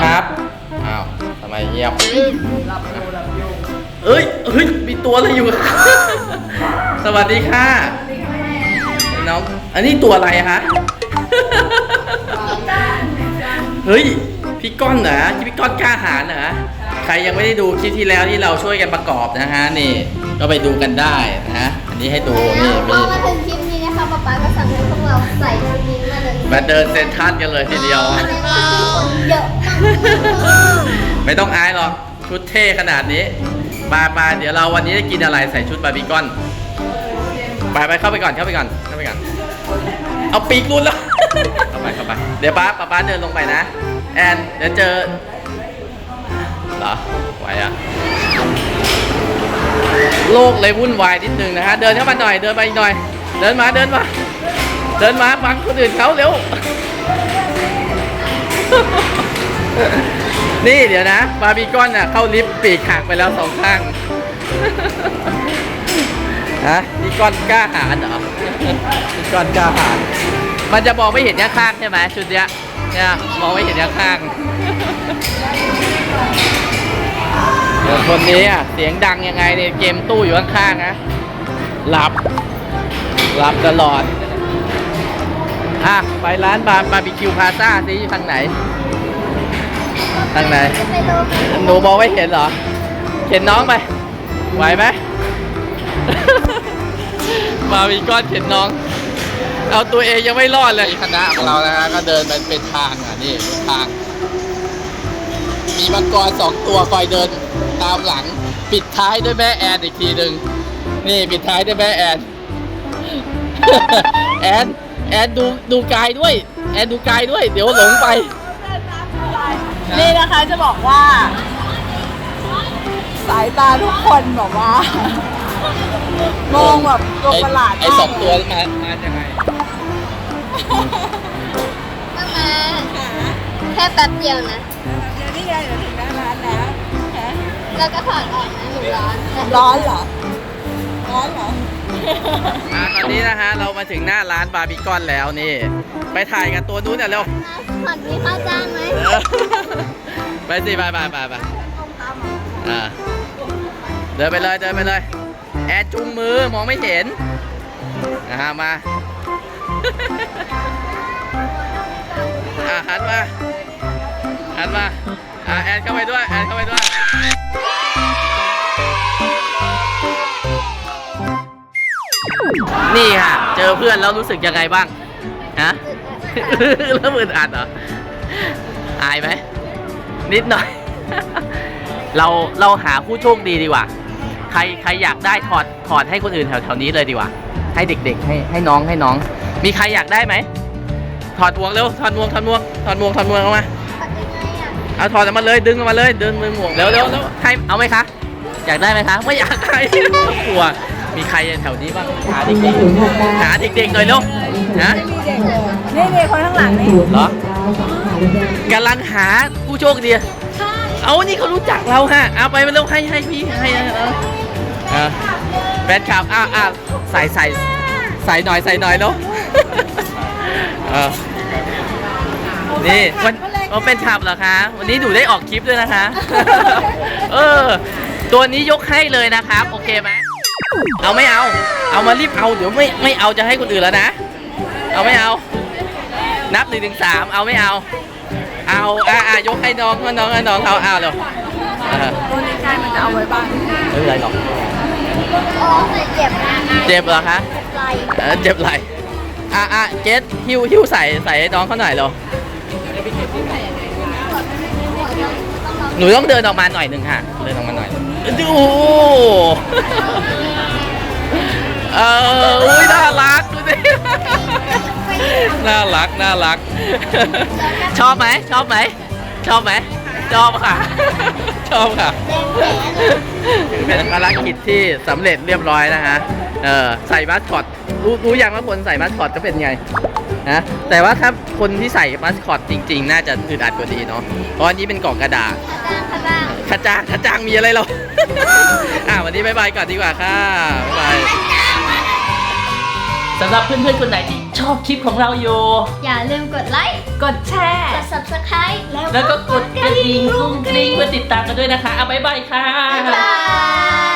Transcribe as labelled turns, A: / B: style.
A: ครับอ้าวทำไมเงียบเอ้ยเฮ้ยมีตัวอะไรอยู่ สวัสดีค่ะน้องอันนี้ตัวอะไรคะเฮ้ยพี่ก้อนเหรอพี่ก้อนกล้าหาญเหรอใครยังไม่ได้ดูคลิปที่แล้วที่เราช่วยกันประกอบนะฮะนี่ก็ไปดูกันได้นะฮะอันนี้ให้ดูนี่
B: พ
A: มี
B: อมาถึงคลิปนี้นะคะป๊าป๊าก็สั่งให้พวกเราใส่ชุดนี้มาเลย
A: มาเดินเซ็นทรัลกันเลยทีเดียว
B: ในวันที่คนเยอะมาก
A: ไม่ต้องอายหรอก ชุดเท่ขนาดนี้มามาเดี๋ยวเราวันนี้จะกินอะไรใส่ชุดบาร์บีคอนไปไปเข้าไปก่อนเข้าไปก่อนเข้าไปก่อน เอาปีกรุนแล้วเข้าไปเข้าไปเดี๋ยวป้าป้าป้าเดินลงไปนะ แอนเดี๋ยวเจอเหรอไหวอะโลกเลยวุ่นวายนิดนึงนะฮะเดินเข้ามาหน่อยเดินไปอีกหน่อย เดินมาเดินมา เดินมาฟังคนอื่นเขาเร็ว นี่เดี๋ยวนะบาร์บีคอนน่ะเข้าลิฟต์ปีกหักไปแล้วสองข้างฮะนี่ก้อนกล้าหาญเหรอนี่ก้อนกล้าหาญมันจะมองไม่เห็นข้างใช่ไหมชุดเนี้ยเนี่ยมองไม่เห็นข้างเดี๋ยวคนนี้อะเสียงดังยังไงเนี่ยเกมตู้อยู่ข้างๆนะหลับหลับตลอดอะไปร้านบาร์บาร์บีคิวพาซ่าซิอยู่ทางไหน ทางไหน
B: ไปโลก
A: หนูมองไม่เห็นเหรอ เห็นน้องไป ไหวไหม มามีก้อนเห็นน้อง เอาตัวเองยังไม่รอดเลย คณะของเรานะฮะก็เดินไปเป็นทางอะนี่เป็นทาง มีมังกรสองตัวคอยเดินตามหลัง ปิดท้ายด้วยแม่แอนอีกทีหนึ่งนี่ปิดท้ายด้วยแม่แอน แอน แอนดูดูกายด้วย แอนดูกายด้วย เดี๋ยวหลงไป
C: นี่นะคะจะบอกว่า สายตาทุกคนแบบว่ามองแบบตัวประหลาด
A: ไอ้
C: มาก
A: สองตัวมามายังไง
B: ตั้งมาแค่แป๊บเดียวนะ
C: เดี๋ยวนี่ไงเดี๋ยวถึงหน้าร้านแล้วฮะ
B: แล้วก็ถอดออกนะหนูร้อน
C: ร้อนเหรอ ร้อนเหรอ
A: อ่าตอนนี้นะฮะเรามาถึงหน้าร้านบาร์บีคอนแล้วนี่ ไปถ่ายกันตัวนู้นเดี๋ยวเร็ว
B: ผ่อนมีค่าจ้างไหม
A: เออไปสิไปไปไปไปอ่าเดินไปเลยเดินไปเลย แอดจุงมือมองไม่เห็นนะฮะมาอ่าหันมาหันมาอ่าแอดเข้าไปด้วยแอดเข้าไปด้วย นี่ค่ะ เจอเพื่อนแล้วรู้สึกยังไงบ้างฮะ เริ่มอึดอัดเหรออายไหมนิดหน่อย เราเราหาผู้โชคดีดีกว่า ใครใครอยากได้ถอดถอดให้คนอื่นแถวแถวนี้เลยดีกว่า ให้เด็กๆ ให้ให้น้องให้น้อง มีใครอยากได้ไหมถอดหมวกเร็วถอดหมวกถอดหมวกถอดหมวกถอดหมวกออกมา
B: ถอดยังไงอะ
A: เอาถอดออกมาเลยดึงออกมาเลยดึงมือหมวกเร็วเร็วเร็วให้เอาไหมคะอยากได้ไหมคะไม่อยากใครกลัว มีใครแถวนี้บ้างหาเด็กๆหาเด็กๆหน่อยเร็วนะ
C: นี่นี่คนข้างหลังนี่
A: เหรอกำลังหาผู้โชคดีเอานี่เขารู้จักเราฮะเอาไปมาเร็วให้ให้พี่ให้เอาเอาแฟนคลับอ้าวอ้าวใส่ใส่ใส่หน่อยใส่หน่อยเนาะเออนี่วันวันเป็นขับเหรอคะ วันนี้หนูได้ออกคลิปด้วยนะคะ เออ ตัวนี้ยกให้เลยนะครับ โอเคไหม เอาไม่เอา เอามารีบเอาเดี๋ยวไม่ไม่เอาจะให้คนอื่นแล้วนะ เอาไม่เอา นับหนึ่งถึงสามเอาไม่เอา เอาอะอะยกให้น้องให้น้องให้น้องเขาเอาเร็วเออ
C: ตัวนี้ใกล้มันจะเอาไว้บ้าง
A: ไม่เป็นไรหรอก
B: อ๋อแต่เจ็บนะ
A: เจ็บเหรอคะ
B: ไหล่
A: เออเจ็บไหลอะอะเกสหิ้วหิ้วใส่ใส่ให้น้องเขาหน่อยเร็ว หนูต้องเดินออกมาหน่อยหนึ่งค่ะ เดินออกมาหน่อยดูเอออุ้ยน่ารักดูสิน่ารักน่ารัก ชอบไหมชอบไหมชอบไหมชอบค่ะ ชอบค่ะ
B: เลย
A: เป็นภารกิจที่สำเร็จเรียบร้อยนะฮะเออใส่มาสคอตรู้รู้ยังว่าคนใส่มาสคอตจะเป็นไง นะแต่ว่าถ้าคนที่ใส่มาสคอตจริง ๆ น่าจะอึดอัดกว่านี้เนาะเพราะอันนี้เป็นกล่องกระดาษ
B: ข้าจ้างข้าจ้าง
A: ขจางขจางมีอะไรเราอะวันนี้บายบายก่อนดีกว่าค่ะบ๊ายบายสำหรับเพื่อนๆคนไหนที่ชอบคลิปของเราอยู่
B: อย่าลืมกดไลค์
C: กดแชร์
B: กด subscribe
A: แล้วก็กดกระดิ่งกรุ้งกริ้งเพื่อติดตามกันด้วยนะคะ เอาบ๊ายบายค่ะ
B: บ๊ายบาย